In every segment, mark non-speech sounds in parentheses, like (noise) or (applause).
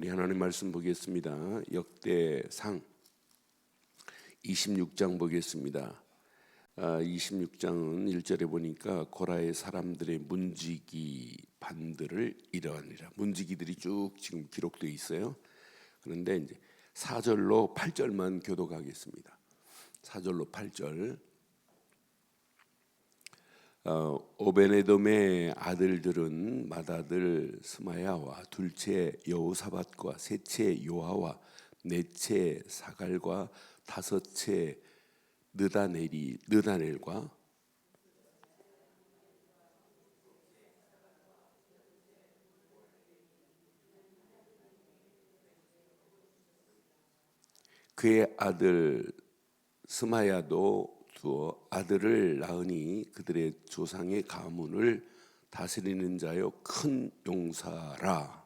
우리 하나님 말씀 보겠습니다. 역대상 26장 보겠습니다. 아, 26장은 1절에 보니까 고라의 사람들의 문지기 반들을 이러하니라. 문지기들이 쭉 지금 기록되어 있어요. 그런데 이제 4절로 8절만 교독하겠습니다. 4절로 8절. 어, 오베네돔의 아들들은 맏아들 스마야와 둘째 여호사밧과 셋째 요하와 넷째 사갈과 다섯째 느다넬이 느다넬과 그의 아들 스마야도 두어 아들을 낳으니 그들의 조상의 가문을 다스리는 자요 큰 용사라.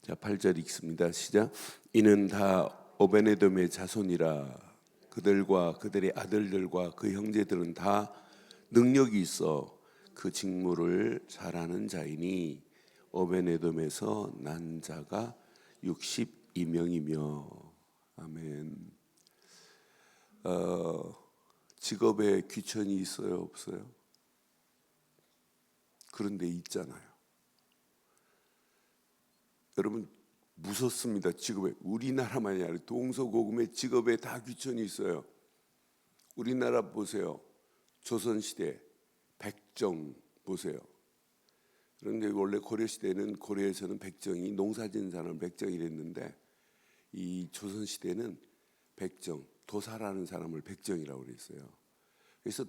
자, 8절 읽습니다. 시작. 이는 다 오베네돔의 자손이라 그들과 그들의 아들들과 그 형제들은 다 능력이 있어 그 직무를 잘하는 자이니 오베네돔에서 난 자가 62명이며 아멘. 어, 직업에 귀천이 있어요, 없어요? 그런데 있잖아요. 여러분 무섭습니다. 직업에 우리나라만이 아니라 동서고금의 직업에 다 귀천이 있어요. 우리나라 보세요. 조선 시대 백정 보세요. 그런데 원래 고려 시대는 고려에서는 백정이 농사짓는 사람을 백정이랬는데 이 조선 시대는 백정 도사라는 사람을 백정이라고 그랬어요. 그래서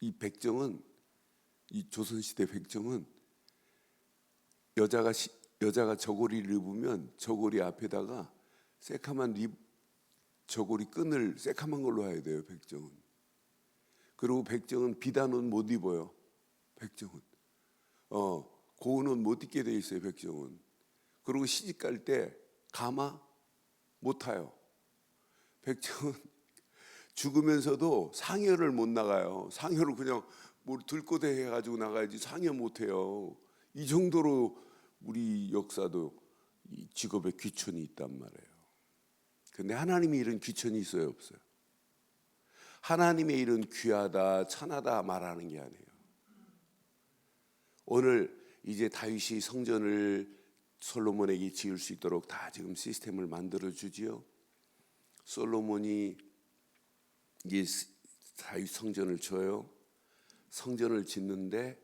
이 백정은 이 조선 시대 백정은 여자가 시, 여자가 저고리를 입으면 저고리 앞에다가 새카만 립 저고리 끈을 새카만 걸로 해야 돼요 백정은. 그리고 백정은 비단 옷 못 입어요. 백정은. 어옷못 입게 돼 있어요 백정은. 그리고 시집 갈 때 가마 못 타요. 백정은 (laughs) 죽으면서도 상여를 못 나가요. 상여를 그냥 뭐 들고 대 해 가지고 나가야지 상여 못 해요. 이 정도로 우리 역사도 이 직업에 귀천이 있단 말이에요. 근데 하나님이 이런 귀천이 있어요, 없어요? 하나님의 일은 귀하다, 천하다 말하는 게 아니에요. 오늘 이제 다윗이 성전을 솔로몬에게 지을 수 있도록 다 지금 시스템을 만들어 주지요. 솔로몬이 이제 다윗 성전을 줘요. 성전을 짓는데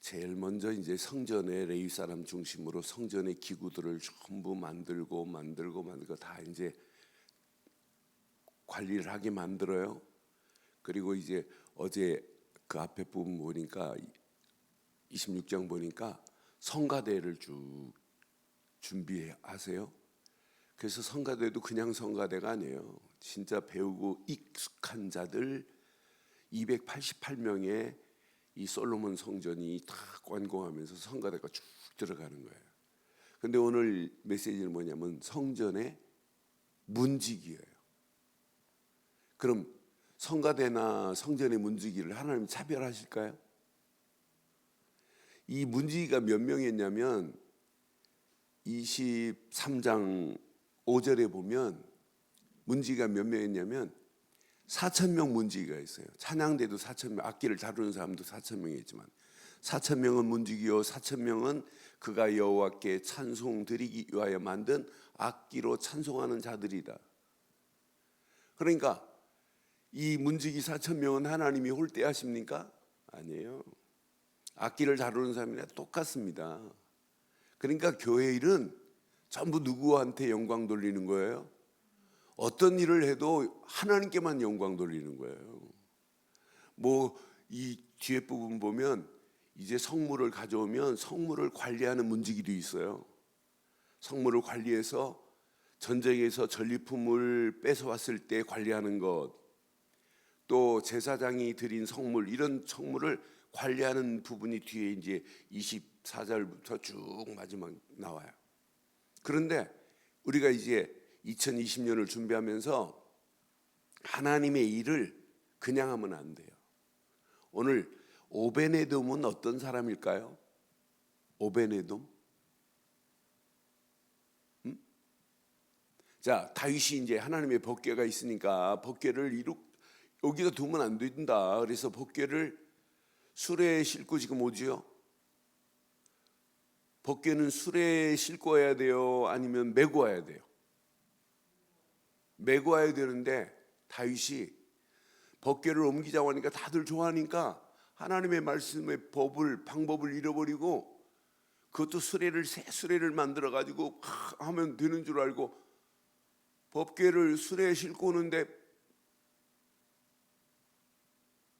제일 먼저 이제 성전에 레위 사람 중심으로 성전의 기구들을 전부 만들고 만들고 만들고 다 이제 관리를 하게 만들어요. 그리고 이제 어제 그 앞에 부분 보니까 26장 보니까 성가대를 쭉 준비하세요. 그래서 성가대도 그냥 성가대가 아니에요. 진짜 배우고 익숙한 자들 288명의 이 솔로몬 성전이 다 완공하면서 성가대가 쭉 들어가는 거예요. 근데 오늘 메시지는 뭐냐면 성전의 문지기예요. 그럼 성가대나 성전의 문지기를 하나님 차별하실까요? 이 문지기가 몇 명이었냐면 23장 5절에 보면 문지기가 몇 명이었냐면 4천 명 문지기가 있어요. 찬양대도 4천 명, 악기를 다루는 사람도 4천 명이지만 4천 명은 문지기요, 4천 명은 그가 여호와께 찬송 드리기 위하여 만든 악기로 찬송하는 자들이다. 그러니까 이 문지기 4천 명은 하나님이 홀대하십니까? 아니에요. 악기를 다루는 사람이나 똑같습니다. 그러니까 교회 일은 전부 누구한테 영광 돌리는 거예요? 어떤 일을 해도 하나님께만 영광 돌리는 거예요. 뭐 이 뒤에 부분 보면 이제 성물을 가져오면 성물을 관리하는 문지기도 있어요. 성물을 관리해서 전쟁에서 전리품을 뺏어왔을 때 관리하는 것, 또 제사장이 드린 성물 이런 성물을 관리하는 부분이 뒤에 이제 24절부터 쭉 마지막 나와요. 그런데 우리가 이제 2020년을 준비하면서 하나님의 일을 그냥 하면 안 돼요. 오늘 오베네돔은 어떤 사람일까요? 오베네돔? 음? 자 다윗이 이제 하나님의 법궤가 있으니까 법궤를 이룩 여기다 두면 안 된다. 그래서 법궤를 수레에 싣고 지금 오지요. 법궤는 수레에 싣고 와야 돼요. 아니면 메고 와야 돼요. 메고 와야 되는데 다윗이 법궤를 옮기자고 하니까 다들 좋아하니까 하나님의 말씀의 법을 방법을 잃어버리고 그것도 수레를 새 수레를 만들어 가지고 하면 되는 줄 알고 법궤를 수레에 싣고 오는데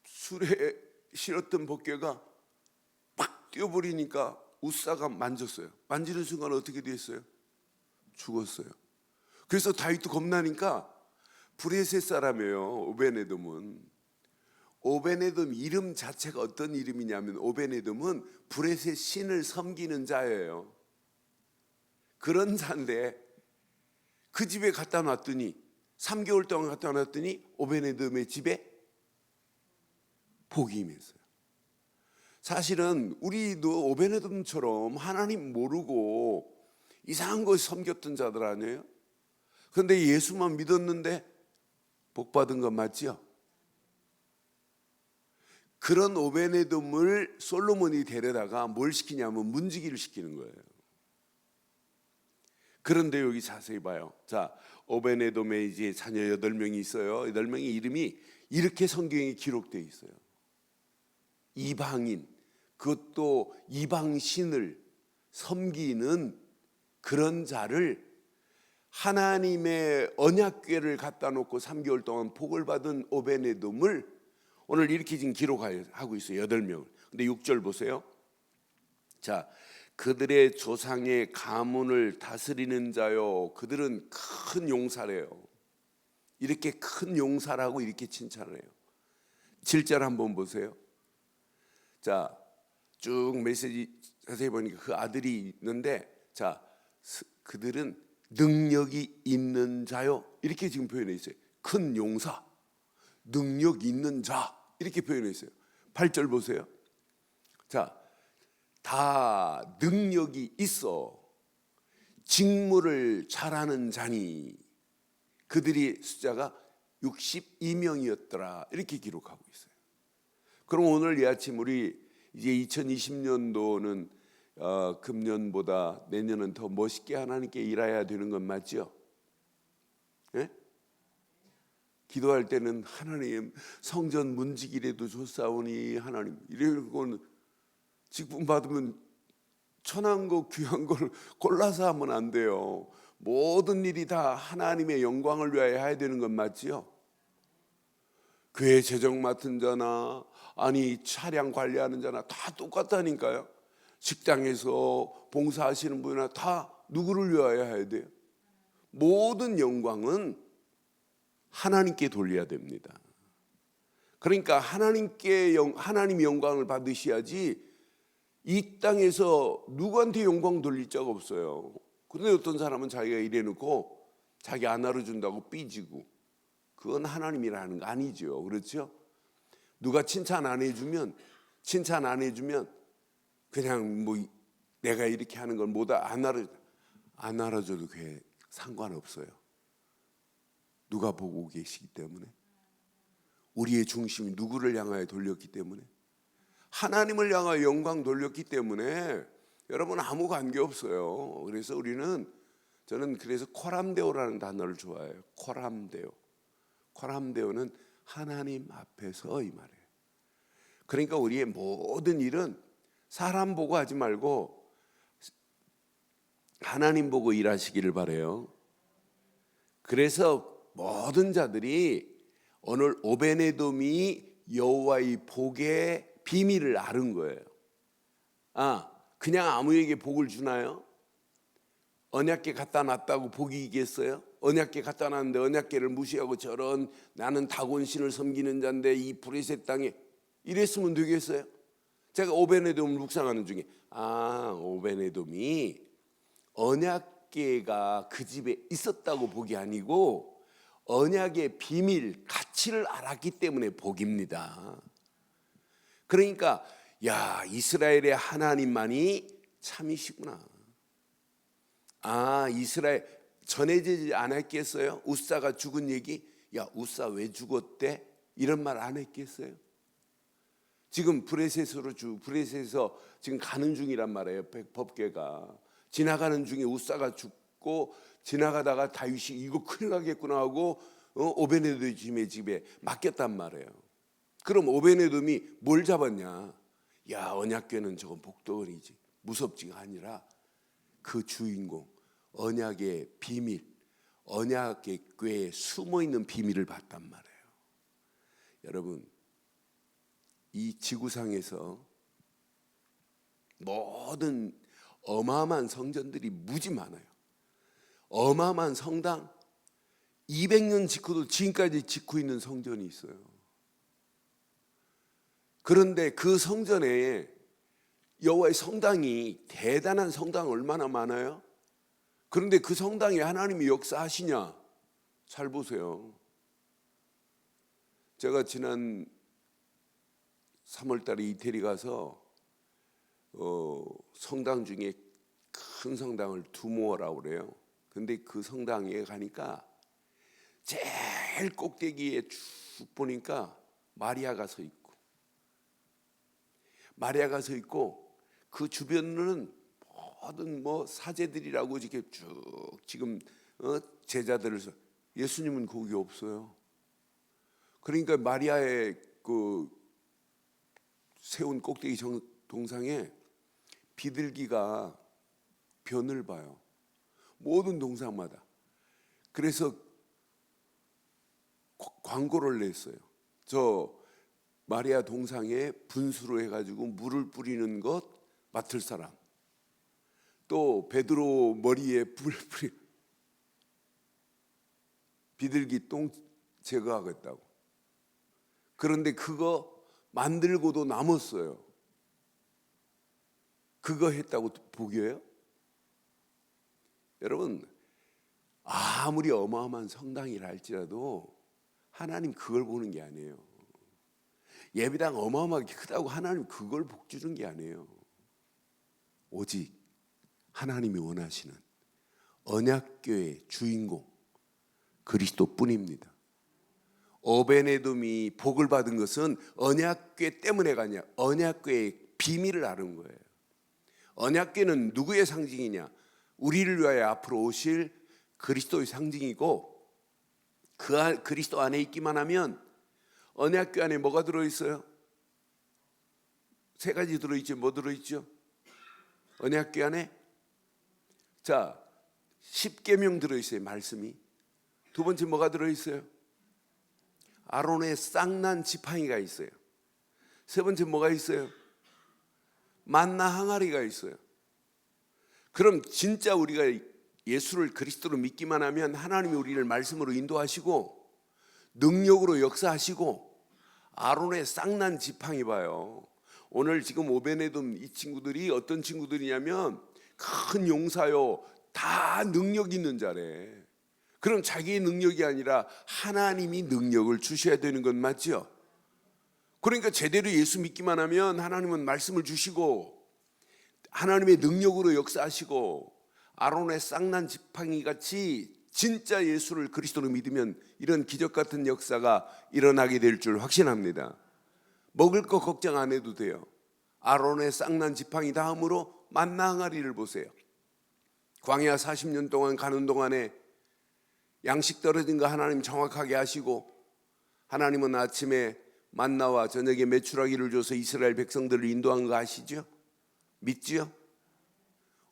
수레에 실었던 법궤가 팍 뛰어버리니까 우사가 만졌어요. 만지는 순간 어떻게 됐어요? 죽었어요. 그래서 다윗도 겁나니까 브레셋 사람이에요. 오베네돔은 오베네돔 이름 자체가 어떤 이름이냐면 오베네돔은 브레셋 신을 섬기는 자예요. 그런 자인데 그 집에 갖다 놨더니 3개월 동안 갖다 놨더니 오베네돔의 집에 복이 임했어요. 사실은 우리도 오베네돔처럼 하나님 모르고 이상한 걸 섬겼던 자들 아니에요? 그런데 예수만 믿었는데 복 받은 건 맞지요? 그런 오베네돔을 솔로몬이 데려다가 뭘 시키냐면 문지기를 시키는 거예요. 그런데 여기 자세히 봐요. 자, 오베네돔에 이제 자녀 여덟 명이 있어요. 여덟 명의 이름이 이렇게 성경에 기록되어 있어요. 이방인, 그것도 이방 신을 섬기는 그런 자를 하나님의 언약궤를 갖다 놓고 3개월 동안 복을 받은 오베네돔을 오늘 이렇게 지금 기록하고 있어요. 여덟 명을. 근데 6절 보세요. 자, 그들의 조상의 가문을 다스리는 자요. 그들은 큰 용사래요. 이렇게 큰 용사라고 이렇게 칭찬을 해요. 7절 한번 보세요. 자, 쭉 메시지 자세히 보니까 그 아들이 있는데 자, 그들은 능력이 있는 자요. 이렇게 지금 표현해 있어요. 큰 용사, 능력 있는 자 이렇게 표현해 있어요. 8절 보세요. 자, 다 능력이 있어 직무를 잘하는 자니 그들이 숫자가 62명이었더라 이렇게 기록하고 있어요. 그럼 오늘 이 아침 우리 이제 2020년도는 어, 금년보다 내년은 더 멋있게 하나님께 일해야 되는 건 맞죠? 예? 기도할 때는 하나님 성전 문지기라도 좋사오니 하나님 이런 직분 받으면 천한 거 귀한 걸 골라서 하면 안 돼요. 모든 일이 다 하나님의 영광을 위하여 해야 되는 건 맞지요? 교회 재정 맡은 자나 아니 차량 관리하는 자나 다 똑같다니까요. 직장에서 봉사하시는 분이나 다 누구를 위하여 해야 돼요? 모든 영광은 하나님께 돌려야 됩니다. 그러니까 하나님께 영, 하나님 영광을 받으셔야지 이 땅에서 누구한테 영광 돌릴 자가 없어요. 근데 어떤 사람은 자기가 이래놓고 자기 안 알아준다고 삐지고 그건 하나님이라는 거 아니죠. 그렇죠? 누가 칭찬 안 해주면 칭찬 안 해주면 그냥 뭐 내가 이렇게 하는 걸 뭐다 안 알아 안 알아줘도 그게 상관없어요. 누가 보고 계시기 때문에 우리의 중심이 누구를 향하여 돌렸기 때문에 하나님을 향하여 영광 돌렸기 때문에 여러분 아무 관계 없어요. 그래서 우리는 저는 그래서 코람데오라는 단어를 좋아해요. 코람데오. 코람데오는 하나님 앞에서 이 말이에요. 그러니까 우리의 모든 일은 사람 보고 하지 말고 하나님 보고 일하시기를 바래요. 그래서 모든 자들이 오늘 오베네돔이 여호와의 복의 비밀을 아는 거예요. 아, 그냥 아무에게 복을 주나요? 언약계 갖다 놨다고 복이 이겠어요? 언약계 갖다 놨는데 언약계를 무시하고 저런 나는 다곤신을 섬기는 자인데 이 브레셋 땅에 이랬으면 되겠어요? 제가 오베네돔을 묵상하는 중에 아 오베네돔이 언약계가 그 집에 있었다고 복이 아니고 언약의 비밀, 가치를 알았기 때문에 복입니다. 그러니까 야 이스라엘의 하나님만이 참이시구나. 아 이스라엘 전해지지 않았겠어요? 우사가 죽은 얘기? 야 우사 왜 죽었대? 이런 말 안 했겠어요? 지금 브레셋으로 주 브레셋에서 지금 가는 중이란 말이에요. 법계가 지나가는 중에 우사가 죽고 지나가다가 다윗이 이거 큰일 나겠구나 하고 어, 오베네돔의 집에 맡겼단 말이에요. 그럼 오베네돔이 뭘 잡았냐? 야 언약궤는 저건 복도원이지 무섭지가 아니라 그 주인공 언약의 비밀 언약의 궤에 숨어 있는 비밀을 봤단 말이에요. 여러분 이 지구상에서 모든 어마어마한 성전들이 무지 많아요. 어마어마한 성당 200년 짓고도 지금까지 짓고 있는 성전이 있어요. 그런데 그 성전에 여호와의 성당이 대단한 성당 얼마나 많아요? 그런데 그 성당에 하나님이 역사하시냐? 잘 보세요. 제가 지난 3월 달에 이태리 가서 어, 성당 중에 큰 성당을 두모라고 그래요. 근데 그 성당에 가니까 제일 꼭대기에 쭉 보니까 마리아가 서 있고 마리아가 서 있고 그 주변은 모든 뭐 사제들이라고 이렇게 쭉 지금 어, 제자들을 서- 예수님은 거기 없어요. 그러니까 마리아의 그 세운 꼭대기 정- 동상에 비둘기가 변을 봐요. 모든 동상마다. 그래서 과- 광고를 냈어요. 저 마리아 동상에 분수로 해가지고 물을 뿌리는 것 맡을 사람. 또 베드로 머리에 불 (laughs) 뿌리 비둘기 똥 제거하겠다고. 그런데 그거 만들고도 남았어요. 그거 했다고 보겨요? 여러분 아무리 어마어마한 성당이라 할지라도 하나님 그걸 보는 게 아니에요. 예배당 어마어마하게 크다고 하나님 그걸 복 주는 게 아니에요. 오직 하나님이 원하시는 언약교의 주인공 그리스도뿐입니다. 오베네돔이 복을 받은 것은 언약궤 때문에가 아니야. 언약궤의 비밀을 아는 거예요. 언약궤는 누구의 상징이냐? 우리를 위하여 앞으로 오실 그리스도의 상징이고 그 안, 그리스도 안에 있기만 하면 언약궤 안에 뭐가 들어 있어요? 세 가지 들어 있죠. 뭐 들어 있죠? 언약궤 안에 자, 십계명 들어 있어요. 말씀이. 두 번째 뭐가 들어 있어요? 아론의 쌍난 지팡이가 있어요. 세 번째 뭐가 있어요? 만나 항아리가 있어요. 그럼 진짜 우리가 예수를 그리스도로 믿기만 하면 하나님이 우리를 말씀으로 인도하시고 능력으로 역사하시고 아론의 쌍난 지팡이 봐요. 오늘 지금 오베네돔 이 친구들이 어떤 친구들이냐면 큰 용사요. 다 능력 있는 자래. 그럼 자기의 능력이 아니라 하나님이 능력을 주셔야 되는 건 맞죠? 그러니까 제대로 예수 믿기만 하면 하나님은 말씀을 주시고 하나님의 능력으로 역사하시고 아론의 쌍난 지팡이 같이 진짜 예수를 그리스도로 믿으면 이런 기적 같은 역사가 일어나게 될 줄 확신합니다. 먹을 거 걱정 안 해도 돼요. 아론의 쌍난 지팡이 다음으로 만나 항아리를 보세요. 광야 40년 동안 가는 동안에 양식 떨어진 거 하나님 정확하게 하시고 하나님은 아침에 만나와 저녁에 메추라기를 줘서 이스라엘 백성들을 인도한 거 아시죠? 믿지요?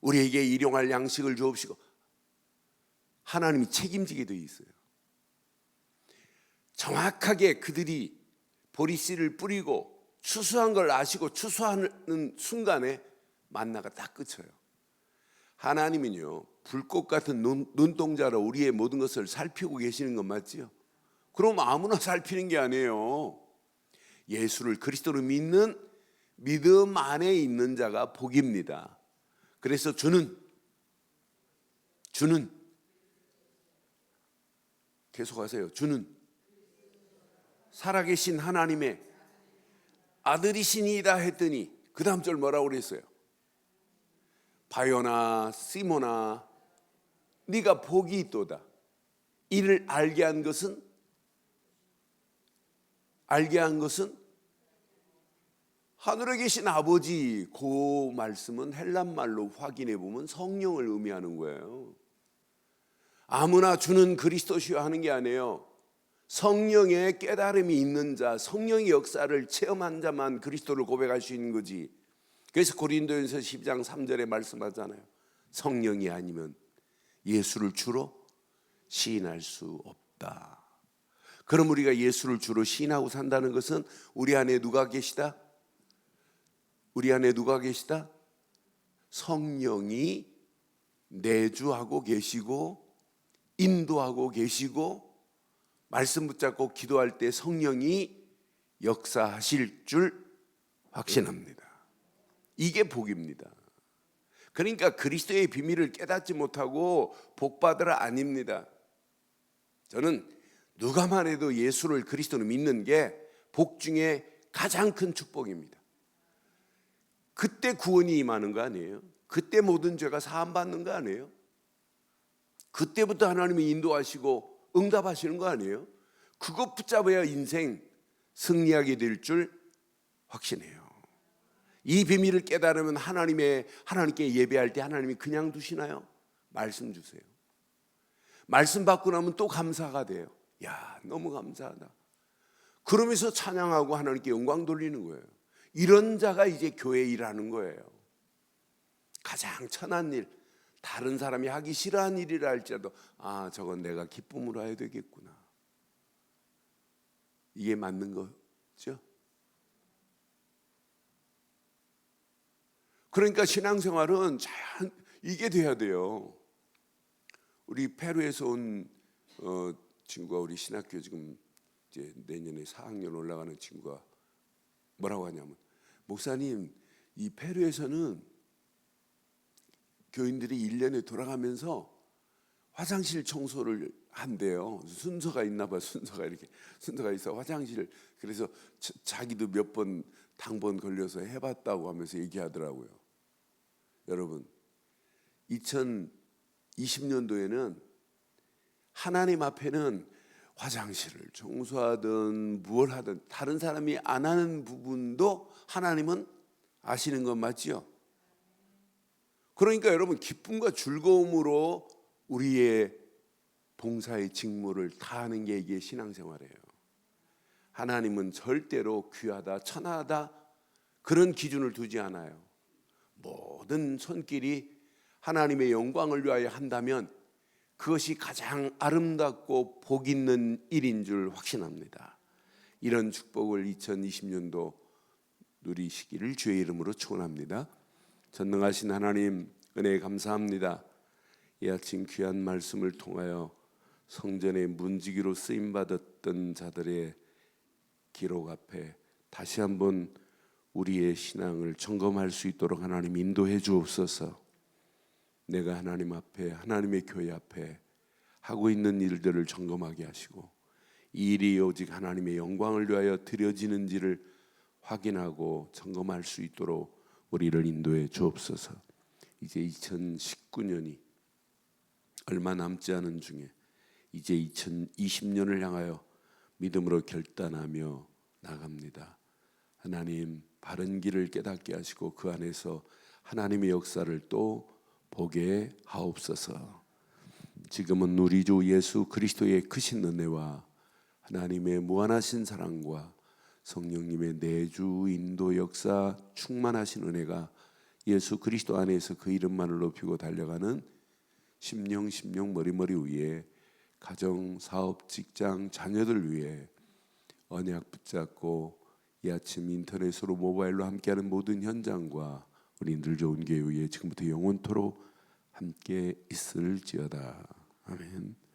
우리에게 일용할 양식을 주옵시고 하나님이 책임지게 돼 있어요. 정확하게 그들이 보리씨를 뿌리고 추수한 걸 아시고 추수하는 순간에 만나가 딱 그쳐요. 하나님은요 불꽃 같은 눈, 눈동자로 우리의 모든 것을 살피고 계시는 건 맞지요? 그럼 아무나 살피는 게 아니에요. 예수를 그리스도로 믿는 믿음 안에 있는 자가 복입니다. 그래서 주는 주는 계속하세요. 주는 살아계신 하나님의 아들이시니이다 했더니 그 다음 절 뭐라고 그랬어요? 바요나 시모나 네가 복이 있도다. 이를 알게 한 것은 알게 한 것은 하늘에 계신 아버지 그 말씀은 헬란 말로 확인해 보면 성령을 의미하는 거예요. 아무나 주는 그리스도시여 하는 게 아니에요. 성령의 깨달음이 있는 자, 성령의 역사를 체험한 자만 그리스도를 고백할 수 있는 거지. 그래서 고린도전서 10장 3절에 말씀하잖아요. 성령이 아니면 예수를 주로 시인할 수 없다. 그럼 우리가 예수를 주로 시인하고 산다는 것은 우리 안에 누가 계시다? 우리 안에 누가 계시다? 성령이 내주하고 계시고 인도하고 계시고 말씀 붙잡고 기도할 때 성령이 역사하실 줄 확신합니다. 이게 복입니다. 그러니까 그리스도의 비밀을 깨닫지 못하고 복 받으라 아닙니다. 저는 누가만 해도 예수를 그리스도를 믿는 게 복 중에 가장 큰 축복입니다. 그때 구원이 임하는 거 아니에요? 그때 모든 죄가 사함 받는 거 아니에요? 그때부터 하나님이 인도하시고 응답하시는 거 아니에요? 그것 붙잡아야 인생 승리하게 될 줄 확신해요. 이 비밀을 깨달으면 하나님의 하나님께 예배할 때 하나님이 그냥 두시나요? 말씀 주세요. 말씀 받고 나면 또 감사가 돼요. 야, 너무 감사하다. 그러면서 찬양하고 하나님께 영광 돌리는 거예요. 이런 자가 이제 교회 일하는 거예요. 가장 천한 일, 다른 사람이 하기 싫어하는 일이라 할지라도 아, 저건 내가 기쁨으로 해야 되겠구나. 이게 맞는 거죠? 그러니까 신앙생활은 잘 이게 돼야 돼요. 우리 페루에서 온 어, 친구가 우리 신학교 지금 이제 내년에 4학년 올라가는 친구가 뭐라고 하냐면 목사님 이 페루에서는 교인들이 1년에 돌아가면서 화장실 청소를 한대요. 순서가 있나 봐. 순서가 이렇게 순서가 있어. 화장실 그래서 자, 자기도 몇 번 당번 걸려서 해 봤다고 하면서 얘기하더라고요. 여러분 2020년도에는 하나님 앞에는 화장실을 청소하든 무엇 하든 다른 사람이 안 하는 부분도 하나님은 아시는 건 맞지요? 그러니까 여러분 기쁨과 즐거움으로 우리의 봉사의 직무를 다하는 게 이게 신앙생활이에요. 하나님은 절대로 귀하다, 천하다 그런 기준을 두지 않아요. 모든 손길이 하나님의 영광을 위하여 한다면 그것이 가장 아름답고 복 있는 일인 줄 확신합니다. 이런 축복을 2020년도 누리시기를 주의 이름으로 축원합니다. 전능하신 하나님 은혜 감사합니다. 이 아침 귀한 말씀을 통하여 성전의 문지기로 쓰임 받았던 자들의 기록 앞에 다시 한번 우리의 신앙을 점검할 수 있도록 하나님 인도해 주옵소서. 내가 하나님 앞에 하나님의 교회 앞에 하고 있는 일들을 점검하게 하시고 이 일이 오직 하나님의 영광을 위하여 드려지는지를 확인하고 점검할 수 있도록 우리를 인도해 주옵소서. 이제 2019년이 얼마 남지 않은 중에 이제 2020년을 향하여 믿음으로 결단하며 나갑니다. 하나님 바른 길을 깨닫게 하시고 그 안에서 하나님의 역사를 또 보게 하옵소서. 지금은 우리 주 예수 그리스도의 크신 은혜와 하나님의 무한하신 사랑과 성령님의 내주 인도 역사 충만하신 은혜가 예수 그리스도 안에서 그 이름만을 높이고 달려가는 심령 심령 머리머리 위에 가정 사업 직장 자녀들 위해 언약 붙잡고 이 아침 인터넷으로 모바일로 함께하는 모든 현장과 우리 늘 좋은 교회 지금부터 영원토록 함께 있을지어다 아멘.